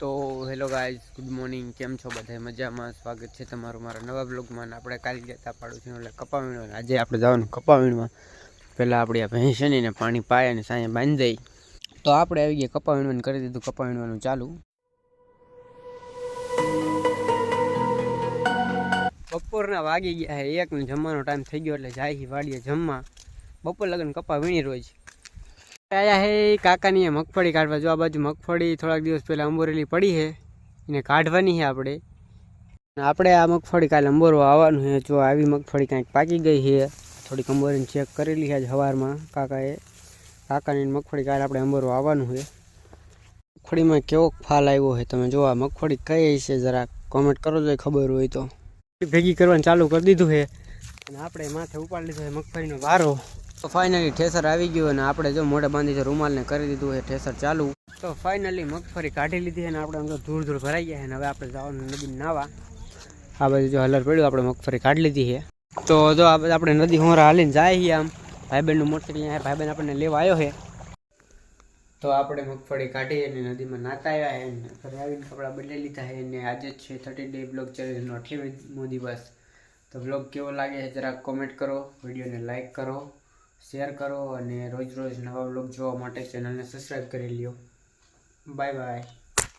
તો hello guys, good morning. કેમ છો બધા? મજામાં? સ્વાગત છે તમારું મારા નવા બ્લોગમાં. આપણે કાલે જતા પાડું છું એટલે કપા વીણવા આજે આપણે જવાનું કપા વીણવા પહેલાં આપણે આ ભેંસ છે ને એને પાણી પાય અને સાંજે બાંધી દઈ તો આપણે આવી ગયા કપા વીણવાનું કરી દીધું. કપા વીણવાનું ચાલુ. બપોરના વાગી ગયા એકનો એક જમવાનો ટાઈમ થઈ ગયો એટલે જાય વાડીએ જમવા. બપોર લગન કપા વીણી રોજ. આયા હે કાકાની એ મગફળી કાઢવા. જો આ બાજુ મગફળી થોડાક દિવસ પહેલાં અંબોરેલી પડી છે એને કાઢવાની છે આપણે. આપણે આ મગફળી કાલે અંબોરવા આવવાનું છે જો આવી મગફળી કાંઈક પાકી ગઈ છે થોડીક અંબોરીને ચેક કરેલી છે આજ સવારમાં કાકાએ, કાકાની મગફળી કાલે આપણે અંબોરવા આવવાનું છે મગફળીમાં કેવો ફાલ આવ્યો છે તમે જો આ મગફળી કઈ છે જરા કોમેન્ટ કરો જો ખબર હોય તો. ભેગી કરવાનું ચાલુ કરી દીધું છે અને આપણે માથે ઉપાડી લીધો છે મગફળીનો વારો. તો ફાઇનલી ઠેસર આવી ગયું અને આપણે જો મોઢે બાંધી છે રૂમાલને કરી દીધું છે, ઠેસર ચાલુ. તો ફાઇનલી મગફળી કાઢી લીધી અને આપણે અંદર ધૂળ ધૂળ ભરાઈ ગયા અને હવે આપણે જવાનું નદી નાવા. આ બાજુ જો હલર પડ્યું, આપણે મગફળી કાઢી લીધી છે. તો જો આપણે નદી હોરા હાલીને જાય છીએ આમ. ભાઈબંધનું મોટરસાઇકલ અહીંયા ભાઈબંધ આપણને લેવા આવ્યો છે. તો આપણે મગફળી કાઢી અને નદીમાં નાતા આવ્યા છે ઘરે આવીને કપડાં બદલી લીધા છે અને આજે છે થર્ટી ડે બ્લોગ ચેલેન્જનો અઠ્યાવીસમો દિવસ. તો બ્લોગ કેવો લાગે છે, જરાક કોમેન્ટ કરો, વિડીયોને લાઇક કરો. શેર કરો અને રોજ રોજ નવા બ્લોગ જોવા માટે ચેનલને સબસ્ક્રાઈબ કરી લ્યો. Bye bye